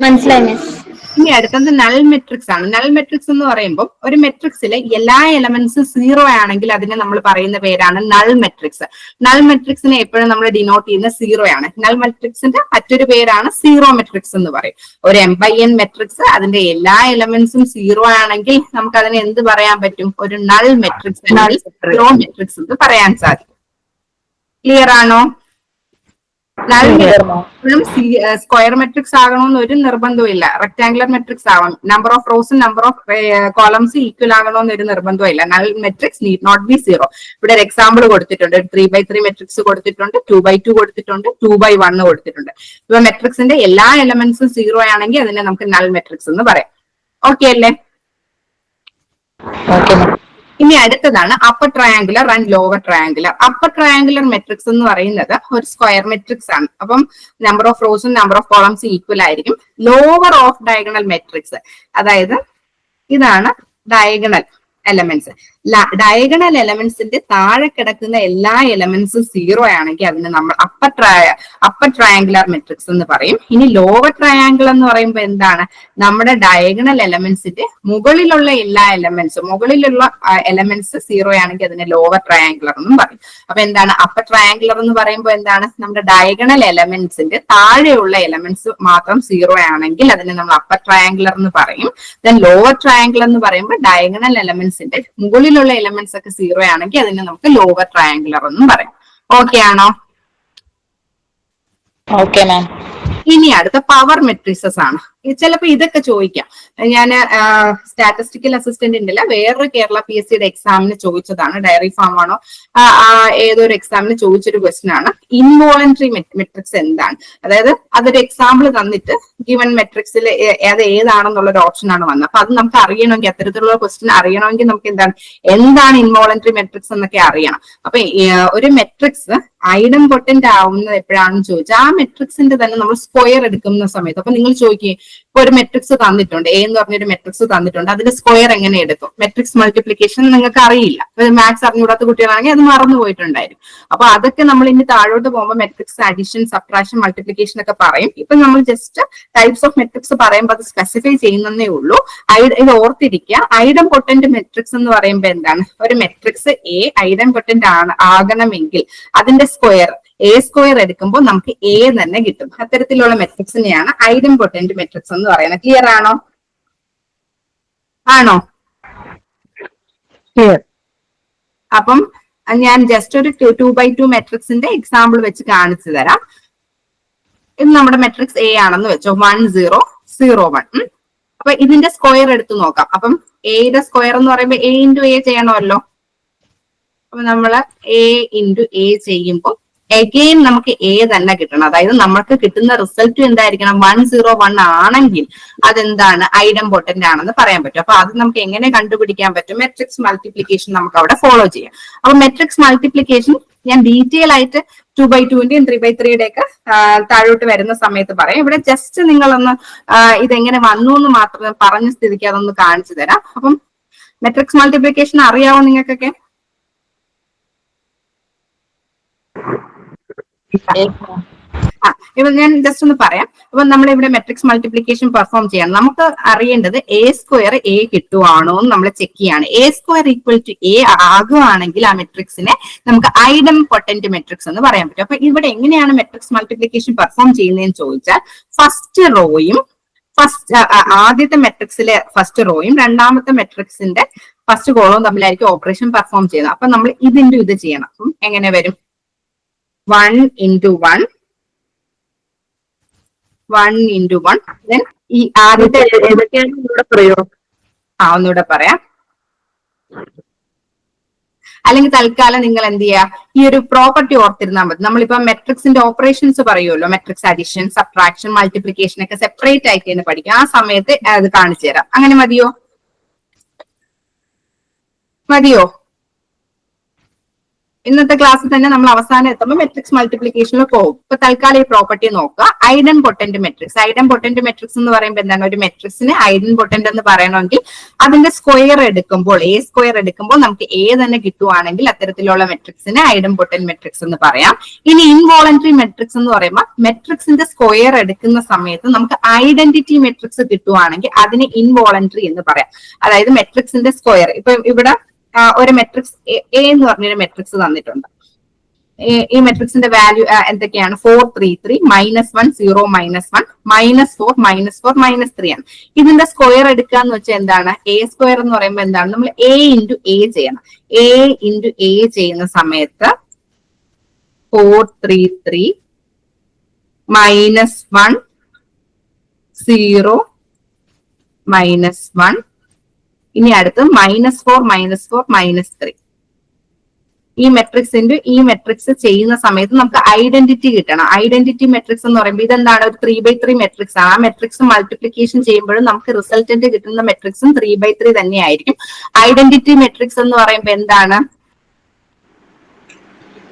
മനസ്സിലായി മിസ് ഇനി അടുത്തത് നൾ മെട്രിക്സ് ആണ്. നൾ മെട്രിക്സ് എന്ന് പറയുമ്പോൾ ഒരു മെട്രിക്സിൽ എല്ലാ എലമെന്റ്സും സീറോ ആണെങ്കിൽ അതിനെ നമ്മൾ പറയുന്ന പേരാണ് നൾ മെട്രിക്സ് നൾ മെട്രിക്സിനെ എപ്പോഴും നമ്മൾ ഡിനോട്ട് ചെയ്യുന്ന സീറോ ആണ്. നൾ മെട്രിക്സിന്റെ മറ്റൊരു പേരാണ് സീറോ മെട്രിക്സ് എന്ന് പറയും. ഒരു എം ബൈ എൻ മെട്രിക്സ് അതിന്റെ എല്ലാ എലമെന്റ്സും സീറോ ആണെങ്കിൽ നമുക്ക് അതിനെ എന്ത് പറയാൻ പറ്റും? ഒരു നൾ മെട്രിക്സ് സീറോ മെട്രിക്സ് എന്ന് പറയാൻ സാധിക്കും. ക്ലിയർ ആണോ? സ്ക്വയർ മെട്രിക്സ് ആകണമെന്ന് ഒരു നിർബന്ധവും ഇല്ല. റെക്ടാംഗുലർ മെട്രിക്സ് ആവാം നമ്പർ ഓഫ് റോസും നമ്പർ ഓഫ് കോളംസ് ഈക്വൽ ആകണമെന്ന് ഒരു നിർബന്ധവും ഇല്ല. Null matrix need not be zero ഇവിടെ ഒരു എക്സാമ്പിൾ കൊടുത്തിട്ടുണ്ട്. ത്രീ ബൈ ത്രീ മെട്രിക്സ് കൊടുത്തിട്ടുണ്ട്. ടു ബൈ ടു കൊടുത്തിട്ടുണ്ട്. ടു ബൈ വൺ കൊടുത്തിട്ടുണ്ട്. ഇപ്പൊ മെട്രിക്സിന്റെ എല്ലാ എലമെന്റ്സും സീറോ ആണെങ്കിൽ അതിനെ നമുക്ക് നൽ മെട്രിക്സ് എന്ന് പറയാം. ഓക്കെ അല്ലേ? ഓക്കെ ഇനി അടുത്തതാണ് upper triangular and lower triangular upper triangular matrix എന്ന് പറയുന്നത് ഒരു സ്ക്വയർ മെട്രിക്സ് ആണ്. അപ്പം നമ്പർ ഓഫ് റോസും നമ്പർ ഓഫ് കോളംസ് ഈക്വൽ ആയിരിക്കും. ലോവർ ഓഫ് ഡയഗണൽ മെട്രിക്സ് അതായത് ഇതാണ് ഡയഗണൽ എലമെന്റ്സ് ഡയഗണൽ എലമെന്റ്സിന്റെ താഴെ കിടക്കുന്ന എല്ലാ എലമെന്റ്സും സീറോ ആണെങ്കിൽ അതിന് നമ്മൾ അപ്പർ ട്രയ അപ്പർ ട്രയാങ്കുലർ മെട്രിക്സ് എന്ന് പറയും. ഇനി ലോവർ ട്രയാങ്കിൾ എന്ന് പറയുമ്പോൾ എന്താണ്? നമ്മുടെ ഡയഗണൽ എലമെന്റ്സിന്റെ മുകളിലുള്ള എല്ലാ എലമെന്റ്സും മുകളിലുള്ള എലമെന്റ്സ് സീറോ ആണെങ്കിൽ അതിനെ ലോവർ ട്രയാങ്കുലർ എന്നും പറയും. അപ്പൊ എന്താണ്? അപ്പർ ട്രയാങ്കുലർ എന്ന് പറയുമ്പോൾ എന്താണ്? നമ്മുടെ ഡയഗണൽ എലമെന്റ്സിന്റെ താഴെയുള്ള എലമെന്റ്സ് മാത്രം സീറോ ആണെങ്കിൽ അതിനെ നമ്മൾ അപ്പർ ട്രയാങ്കുലർ എന്ന് പറയും. ദെൻ ലോവർ ട്രയാങ്കിൾ എന്ന് പറയുമ്പോൾ ഡയഗണൽ എലമെന്റ്സിന്റെ മുകളിലുള്ള എലമെന്റ്സ് ഒക്കെ സീറോ ആണെങ്കിൽ അതിനെ നമുക്ക് ലോവർ ട്രയാങ്കുലർ എന്നും പറയും. ഓക്കെ ആണോ? ഓക്കെ മാം ഇനി അടുത്ത പവർ മെട്രിസസ് ആണ്. ചിലപ്പോ ഇതൊക്കെ ചോദിക്കാം. ഞാൻ സ്റ്റാറ്റിസ്റ്റിക്കൽ അസിസ്റ്റന്റ് ഉണ്ടല്ല വേറൊരു കേരള പി എസ് സിയുടെ എക്സാമിന് ചോദിച്ചതാണ്. ഡയറി ഫാം ആണോ? ഏതൊരു എക്സാമിന് ചോദിച്ചൊരു ക്വസ്റ്റൻ ആണ്. ഇൻവോളണ്ടറി മെട്രിക്സ് എന്താണ്? അതായത് അതൊരു എക്സാമ്പിൾ തന്നിട്ട് ഗിവൻ മെട്രിക്സിൽ അത് ഏതാണെന്നുള്ള ഒരു ഓപ്ഷൻ ആണ് വന്നത്. അപ്പൊ അത് നമുക്ക് അറിയണമെങ്കിൽ അത്തരത്തിലുള്ള ക്വസ്റ്റൻ അറിയണമെങ്കിൽ നമുക്ക് എന്താണ് എന്താണ് ഇൻവോളണ്ടറി മെട്രിക്സ് എന്നൊക്കെ അറിയണം. അപ്പൊ ഒരു മെട്രിക്സ് ഐഡം പൊട്ടന്റ് ആവുന്നത് എപ്പോഴാണെന്ന് ചോദിച്ചാൽ ആ മെട്രിക്സിന്റെ തന്നെ നമ്മൾ സ്ക്വയർ എടുക്കുന്ന സമയത്ത്. അപ്പൊ നിങ്ങൾ ചോദിക്കുകയും ഇപ്പൊ ഒരു മെട്രിക്സ് തന്നിട്ടുണ്ട്. എ എന്ന് പറഞ്ഞൊരു മെട്രിക്സ് തന്നിട്ടുണ്ട്. അതിന്റെ സ്ക്വയർ എങ്ങനെ എടുക്കും? മെട്രിക്സ് മൾട്ടിപ്ലിക്കേഷൻ നിങ്ങൾക്ക് അറിയില്ല മാത്സ് അറിഞ്ഞുകൂടാത്ത കുട്ടികളാണെങ്കിൽ അത് മറന്നു പോയിട്ടുണ്ടായിരുന്നു അപ്പൊ അതൊക്കെ നമ്മൾ ഇനി താഴോട്ട് പോകുമ്പോൾ മെട്രിക്സ് അഡീഷൻ സബ്ട്രാക്ഷൻ മൾട്ടിപ്ലിക്കേഷൻ ഒക്കെ പറയും. ഇപ്പൊ നമ്മൾ ജസ്റ്റ് ടൈപ്സ് ഓഫ് മെട്രിക്സ് പറയുമ്പോൾ അത് സ്പെസിഫൈ ചെയ്യുന്നതേ ഉള്ളൂ. ഇത് ഓർത്തിരിക്കുക. ഐഡം പൊട്ടന്റ് മെട്രിക്സ് എന്ന് പറയുമ്പോൾ എന്താണ്? ഒരു മെട്രിക്സ് എ ഐഡം പൊട്ടന്റ് ആണ് ആകണമെങ്കിൽ അതിന്റെ സ്ക്വയർ എ സ്ക്വയർ എടുക്കുമ്പോൾ നമുക്ക് എ തന്നെ കിട്ടും. അത്തരത്തിലുള്ള മെട്രിക്സിനെയാണ് ഐഡം പൊട്ടന്റ് മെട്രിക്സ് എന്ന് പറയുന്നത്. ക്ലിയർ ആണോ? ആണോ? Clear. അപ്പം ഞാൻ ജസ്റ്റ് ഒരു ടു ബൈ ടു മെട്രിക്സിന്റെ എക്സാമ്പിൾ വെച്ച് കാണിച്ചു തരാം. ഇത് നമ്മുടെ മെട്രിക്സ് എ ആണെന്ന് വെച്ചോ. വൺ സീറോ സീറോ വൺ അപ്പൊ ഇതിന്റെ സ്ക്വയർ എടുത്ത് നോക്കാം. അപ്പം എയുടെ സ്ക്വയർ എന്ന് പറയുമ്പോൾ എ ഇന്റു എ ചെയ്യണമല്ലോ. അപ്പൊ നമ്മൾ എ ഇന്റു എ ചെയ്യുമ്പോൾ എഗെയിൻ നമുക്ക് എ തന്നെ കിട്ടണം. അതായത് നമുക്ക് കിട്ടുന്ന റിസൾട്ട് എന്തായിരിക്കണം? വൺ സീറോ വൺ ആണെങ്കിൽ അതെന്താണ്? ഐഡം പൊട്ടന്റ് ആണെന്ന് പറയാൻ പറ്റും. അപ്പൊ അത് നമുക്ക് എങ്ങനെ കണ്ടുപിടിക്കാൻ പറ്റും? മെട്രിക്സ് മൾട്ടിപ്ലിക്കേഷൻ നമുക്ക് അവിടെ ഫോളോ ചെയ്യാം. അപ്പൊ മെട്രിക്സ് മൾട്ടിപ്ലിക്കേഷൻ ഞാൻ ഡീറ്റെയിൽ ആയിട്ട് ടു ബൈ ടുവിന്റെയും ത്രീ ബൈ ത്രീയുടെ ഒക്കെ താഴോട്ട് വരുന്ന സമയത്ത് പറയാം. ഇവിടെ ജസ്റ്റ് നിങ്ങളൊന്ന് ഇതെങ്ങനെ വന്നു എന്ന് മാത്രം പറഞ്ഞ സ്ഥിതിക്ക് അതൊന്ന് കാണിച്ചു തരാം. അപ്പം മെട്രിക്സ് മൾട്ടിപ്ലിക്കേഷൻ അറിയാവോ നിങ്ങൾക്കൊക്കെ? ഇപ്പൊ ഞാൻ ജസ്റ്റ് ഒന്ന് പറയാം. അപ്പൊ നമ്മൾ ഇവിടെ മെട്രിക്സ് മൾട്ടിപ്ലിക്കേഷൻ പെർഫോം ചെയ്യണം. നമുക്ക് അറിയേണ്ടത് എ സ്ക്വയർ എ കിട്ടുവാണോ എന്ന് നമ്മൾ ചെക്ക് ചെയ്യാണ്. A square equal to A ആകുവാണെങ്കിൽ ആ മെട്രിക്സിനെ നമുക്ക് ഐഡം പൊട്ടന്റ് മെട്രിക്സ് എന്ന് പറയാൻ പറ്റും. അപ്പൊ ഇവിടെ എങ്ങനെയാണ് മെട്രിക്സ് മൾട്ടിപ്ലിക്കേഷൻ പെർഫോം ചെയ്യുന്നതെന്ന് ചോദിച്ചാൽ ഫസ്റ്റ് റോയും ഫസ്റ്റ് ആദ്യത്തെ മെട്രിക്സിലെ ഫസ്റ്റ് റോയും രണ്ടാമത്തെ മെട്രിക്സിന്റെ ഫസ്റ്റ് കോളവും തമ്മിലായിരിക്കും ഓപ്പറേഷൻ പെർഫോം ചെയ്യുന്നത്. അപ്പൊ നമ്മൾ ഇതിന്റെ ഇത് ചെയ്യണം. അപ്പം എങ്ങനെ വരും? One into one one into one then ഈ ആദ്യത്തെ ഏതൊക്കെയാണ് ഒന്നുകൂടെ പറയോ? ആ ഒന്നുകൂടെ പറയാം. അല്ലെങ്കിൽ തൽക്കാലം നിങ്ങൾ എന്ത് ചെയ്യുക ഈ ഒരു പ്രോപ്പർട്ടി ഓർത്തിരുന്നാൽ മതി. നമ്മളിപ്പോ മെട്രിക്സിന്റെ ഓപ്പറേഷൻസ് പറയുമല്ലോ. മെട്രിക്സ് അഡിഷൻ സബ്ട്രാക്ഷൻ മൾട്ടിപ്ലിക്കേഷൻ ഒക്കെ സെപ്പറേറ്റ് ആയിട്ട് തന്നെ പഠിക്കും. ആ സമയത്ത് അത് കാണിച്ചു തരാം. അങ്ങനെ മതിയോ? മതിയോ? ഇന്നത്തെ ക്ലാസ്സിൽ തന്നെ നമ്മൾ അവസാനം എത്തുമ്പോൾ മെട്രിക്സ് മൾട്ടിപ്ലിക്കേഷനിൽ പോകും. ഇപ്പൊ തൽക്കാലം ഈ പ്രോപ്പർട്ടി നോക്കുക. Idempotent matrix idempotent matrix എന്ന് പറയുമ്പോൾ എന്താണ്? ഒരു മെട്രിക്സിന് ഐഡൻ പൊട്ടന്റ് എന്ന് പറയണമെങ്കിൽ അതിന്റെ സ്ക്വയർ എടുക്കുമ്പോൾ എ സ്ക്വയർ എടുക്കുമ്പോൾ നമുക്ക് എ തന്നെ കിട്ടുവാണെങ്കിൽ അത്തരത്തിലുള്ള മെട്രിക്സിന് ഐഡൻ പൊട്ടന്റ് മെട്രിക്സ് എന്ന് പറയാം. ഇനി ഇൻവോളണ്ടറി മെട്രിക്സ് എന്ന് പറയുമ്പോൾ മെട്രിക്സിന്റെ സ്ക്വയർ എടുക്കുന്ന സമയത്ത് നമുക്ക് ഐഡന്റിറ്റി മെട്രിക്സ് കിട്ടുവാണെങ്കിൽ അതിന് ഇൻവോളണ്ടറി എന്ന് പറയാം. അതായത് മെട്രിക്സിന്റെ സ്ക്വയർ ഇപ്പൊ ഇവിടെ ഒരു മെട്രിക്സ് എ എന്ന് പറഞ്ഞൊരു മെട്രിക്സ് തന്നിട്ടുണ്ട്. ഈ- മെട്രിക്സിന്റെ വാല്യൂ എന്തൊക്കെയാണ്? Four three three minus one zero minus one minus four minus four minus three ആണ്. ഇതിന്റെ സ്ക്വയർ എടുക്കുക എന്ന് വെച്ചാൽ എന്താണ്? എ സ്ക്വയർ എന്ന് പറയുമ്പോൾ എന്താണ്? നമ്മൾ എ ഇന്റു എ ചെയ്യണം. എ ഇന്റു എ ചെയ്യുന്ന സമയത്ത് four three three minus one zero minus one ഇനി അടുത്ത് minus four minus four minus three ഈ മെട്രിക്സ് ഇന്റു ഈ മെട്രിക്സ് ചെയ്യുന്ന സമയത്ത് നമുക്ക് ഐഡന്റിറ്റി കിട്ടണം. ഐഡന്റിറ്റി മെട്രിക്സ് എന്ന് പറയുമ്പോൾ ഇതെന്താണ്? ഒരു ത്രീ ബൈ ത്രീ മെട്രിക്സ് ആണ്. ആ മെട്രിക്സ് മൾട്ടിപ്ലിക്കേഷൻ ചെയ്യുമ്പോഴും നമുക്ക് റിസൾട്ടന്റ് കിട്ടുന്ന മെട്രിക്സും ത്രീ ബൈ ത്രീ തന്നെയായിരിക്കും. ഐഡന്റിറ്റി മെട്രിക്സ് എന്ന് പറയുമ്പോൾ എന്താണ്?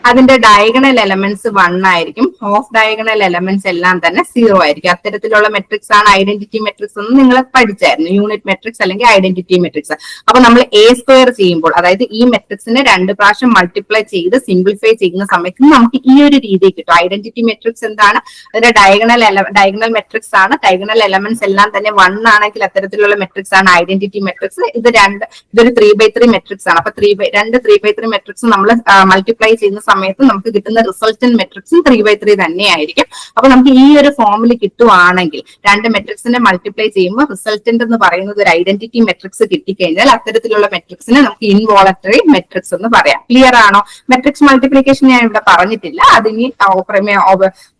അതിന്റെ ഡയഗണൽ എലമെന്റ്സ് വൺ ആയിരിക്കും. ഓഫ് ഡയഗണൽ എലമെന്റ്സ് എല്ലാം തന്നെ സീറോ ആയിരിക്കും. അത്തരത്തിലുള്ള മെട്രിക്സ് ആണ് ഐഡന്റിറ്റി മെട്രിക്സ് എന്ന് നിങ്ങൾ പഠിച്ചായിരുന്നു. യൂണിറ്റ് മെട്രിക്സ് അല്ലെങ്കിൽ ഐഡന്റിറ്റി മെട്രിക്സ് അപ്പൊ നമ്മൾ എ സ്ക്വയർ ചെയ്യുമ്പോൾ അതായത് ഈ മെട്രിക്സിനെ രണ്ട് പ്രാവശ്യം മൾട്ടിപ്ലൈ ചെയ്ത് സിംപ്ലിഫൈ ചെയ്യുന്ന സമയത്ത് നമുക്ക് ഈ ഒരു രീതി കിട്ടും. ഐഡന്റിറ്റി മെട്രിക്സ് എന്താണ്? അതിന്റെ ഡയഗണൽ ഡയഗണൽ മെട്രിക്സ് ആണ്. ഡയഗണൽ എലമെന്റ്സ് എല്ലാം തന്നെ വൺ ആണെങ്കിൽ അത്തരത്തിലുള്ള മെട്രിക്സ് ആണ്. ഐഡന്റിറ്റി മെട്രിക്സ് ഇത് രണ്ട് ഇതൊരു ത്രീ ബൈ ത്രീ മെട്രിക്സ് ആണ്. അപ്പൊ ത്രീ ബൈ രണ്ട് ത്രീ ബൈ ത്രീ മെട്രിക്സ് നമ്മൾ മൾട്ടിപ്ലൈ ചെയ്യുന്ന സമയത്ത് നമുക്ക് കിട്ടുന്ന റിസൾട്ടൻ മെട്രിക്സും ത്രീ ബൈ ത്രീ തന്നെയായിരിക്കും. അപ്പൊ നമുക്ക് ഈ ഒരു ഫോമിൽ കിട്ടുവാണെങ്കിൽ രണ്ട് മെട്രിക്സിനെ മൾട്ടിപ്ലൈ ചെയ്യുമ്പോൾ റിസൾട്ടന്റ് എന്ന് പറയുന്നത് ഒരു ഐഡന്റിറ്റി മെട്രിക്സ് കിട്ടിക്കഴിഞ്ഞാൽ അത്തരത്തിലുള്ള മെട്രിക്സിനെ നമുക്ക് ഇൻവോളട്ടറി മെട്രിക്സ് എന്ന് പറയാം. ക്ലിയർ ആണോ? മെട്രിക്സ് മൾട്ടിപ്ലിക്കേഷൻ ഞാൻ ഇവിടെ പറഞ്ഞിട്ടില്ല. അതിനി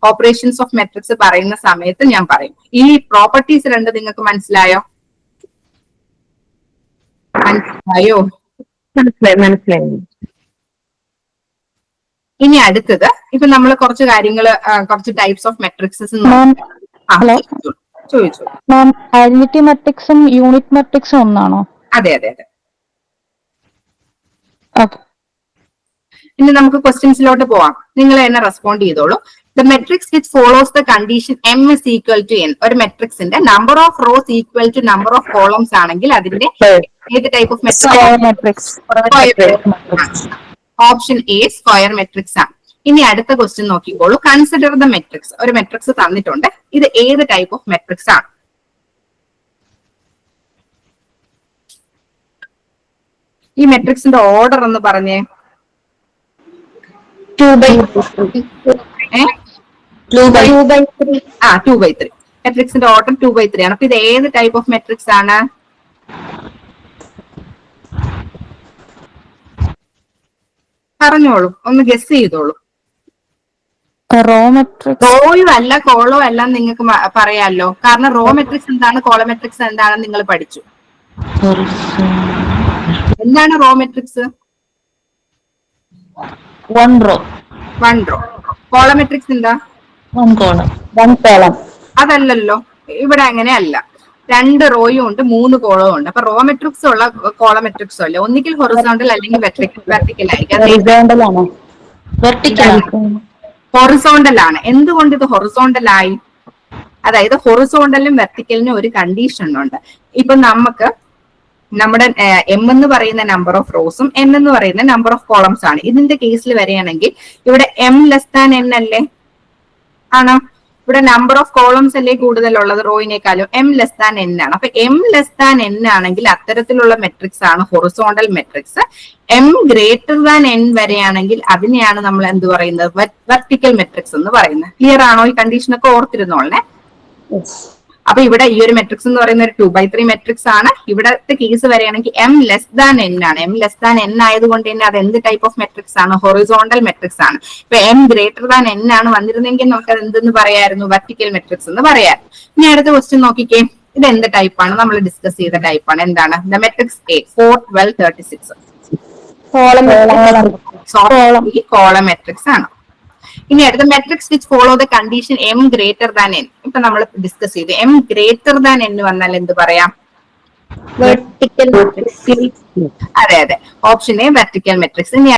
ഓപ്പറേഷൻസ് ഓഫ് മെട്രിക്സ് പറയുന്ന സമയത്ത് ഞാൻ പറയും. ഈ പ്രോപ്പർട്ടീസ് രണ്ട് നിങ്ങൾക്ക് മനസ്സിലായോ? മനസ്സിലായോ? മനസ്സിലായി മനസ്സിലായി. ഇനി അടുത്തത് ഇപ്പൊ നമ്മൾ കുറച്ച് കാര്യങ്ങൾ കുറച്ച് ടൈപ്സ് ഓഫ് മെട്രിക്സസ് ചോദിച്ചു മാം ഐഡന്റിറ്റി മെട്രിക്സും യൂണിറ്റ് മെട്രിക്സും ഒന്നാണോ? അതെ അതെ അതെ. ഓക്കെ ഇനി നമുക്ക് ക്വസ്റ്റ്യൻസിലോട്ട് പോവാം. നിങ്ങൾ എന്നെ റെസ്പോണ്ട് ചെയ്തോളൂ. The matrix which follows the condition M is equal to N ഒരു മെട്രിക്സിന്റെ number of rows equal to number of columns ആണെങ്കിൽ അതിന്റെ ഏത് type of matrix option A square matrix ആണ്. ഇനി അടുത്ത ക്വസ്റ്റ്യൻ നോക്കിക്കോളൂ. കൺസിഡർ ദ മെട്രിക്സ് ഒരു മെട്രിക്സ് തന്നിട്ടുണ്ട്. ഇത് ഏത് ടൈപ്പ് ഓഫ് മെട്രിക്സ് ആണ്? ഈ മെട്രിക്സിന്റെ ഓർഡർ എന്ന് പറഞ്ഞേ. ടു ബൈ ആ ടു ബൈ ത്രീ മെട്രിക്സിന്റെ ഓർഡർ ടു ബൈ ത്രീ ആണ്. അപ്പൊ ഇത് ഏത് ടൈപ്പ് ഓഫ് മെട്രിക്സ് ആണ്? പറഞ്ഞോളൂ ഒന്ന് ഗസ് ചെയ്തോളൂ. റോ മെട്രിക്സ് റോയും അല്ല കോളോ അല്ല നിങ്ങൾക്ക് പറയാമല്ലോ കാരണം റോ മെട്രിക്സ് എന്താണ് കോളോ മെട്രിക്സ് എന്താണെന്ന് നിങ്ങൾ പഠിച്ചു. എന്താണ് row matrix one row one row column matrix എന്താ? വൺ കോളം വൺ കോളം അതല്ലല്ലോ. ഇവിടെ അങ്ങനെ അല്ല രണ്ട് റോയും ഉണ്ട് മൂന്ന് കോളവും ഉണ്ട്. അപ്പൊ റോ മെട്രിക്സ് ഉള്ള കോള മെട്രിക്സ് അല്ല? ഒന്നുകിൽ ഹൊറിസോണ്ടൽ അല്ലെങ്കിൽ വെർട്ടിക്കൽ ആയിരിക്കും. ഹൊറിസോണ്ടൽ ആണോ? ഹൊറിസോണ്ടൽ ആണ്. എന്തുകൊണ്ട് ഇത് ഹൊറിസോണ്ടൽ ആയി? അതായത് ഹൊറിസോണ്ടലിനും വെർട്ടിക്കലിനും ഒരു കണ്ടീഷൻ ഉണ്ട്. ഇപ്പൊ നമുക്ക് നമ്മുടെ എം എന്ന് പറയുന്ന നമ്പർ ഓഫ് റോസും എൻ എന്ന് പറയുന്ന നമ്പർ ഓഫ് കോളംസ് ആണ്. ഇതിന്റെ കേസിൽ വരികയാണെങ്കിൽ ഇവിടെ എം ലെസ് ദാൻ എൻ അല്ലേ? ആണോ? ഇവിടെ നമ്പർ ഓഫ് കോളംസ് അല്ലേ കൂടുതലുള്ളത്? റോയിനേക്കാളും എം ലെസ് ദാൻ എൻ ആണ്. അപ്പൊ എം ലെസ് ദാൻ എൻ ആണെങ്കിൽ അത്തരത്തിലുള്ള മെട്രിക്സ് ആണ് horizontal matrix M greater than N വരെയാണെങ്കിൽ അതിനെയാണ് നമ്മൾ എന്ത് പറയുന്നത്? വെർട്ടിക്കൽ മെട്രിക്സ് എന്ന് പറയുന്നത്. ക്ലിയർ ആണോ ഈ കണ്ടീഷൻ ഒക്കെ ഓർത്തിരുന്നോളെ അപ്പൊ ഇവിടെ ഈ ഒരു മെട്രിക്സ് എന്ന് പറയുന്ന ഒരു ടു ബൈ ത്രീ മെട്രിക്സ് ആണ്. ഇവിടത്തെ കേസ് വരികയാണെങ്കിൽ എം ലെസ് ദാൻ എൻ ആണ്. എം ലെസ് ദാൻ എൻ ആയതുകൊണ്ട് തന്നെ അത് എന്ത് ടൈപ്പ് ഓഫ് മെട്രിക്സ് ആണ്? ഹൊറിസോണ്ടൽ മെട്രിക്സ് ആണ്. ഇപ്പൊ എം ഗ്രേറ്റർ ദാൻ എൻ ആണ് വന്നിരുന്നെങ്കിൽ നമുക്ക് അത് എന്തെന്ന് പറയായിരുന്നു? വെർട്ടിക്കൽ മെട്രിക്സ് എന്ന് പറയായിരുന്നു. ഇനി അടുത്ത ക്വസ്റ്റ്യൻ നോക്കിക്കേ. ഇത് എന്ത് ടൈപ്പ് ആണ്? നമ്മൾ ഡിസ്കസ് ചെയ്ത ടൈപ്പ് ആണ്. എന്താണ്? The matrix A four twelve thirty six column matrix ആണ്. ഇനി അടുത്ത matrix which follow the condition M greater than N ഇപ്പൊ നമ്മൾ ഡിസ്കസ് ചെയ്തു. എം ഗ്രേറ്റർ ദാൻ എൻ വന്നാൽ എന്ത് പറയാം? വെർട്ടിക്കൽ അതെ അതെ. ഓപ്ഷൻ എ വെർട്ടിക്കൽ മെട്രിക്സ് ഇനി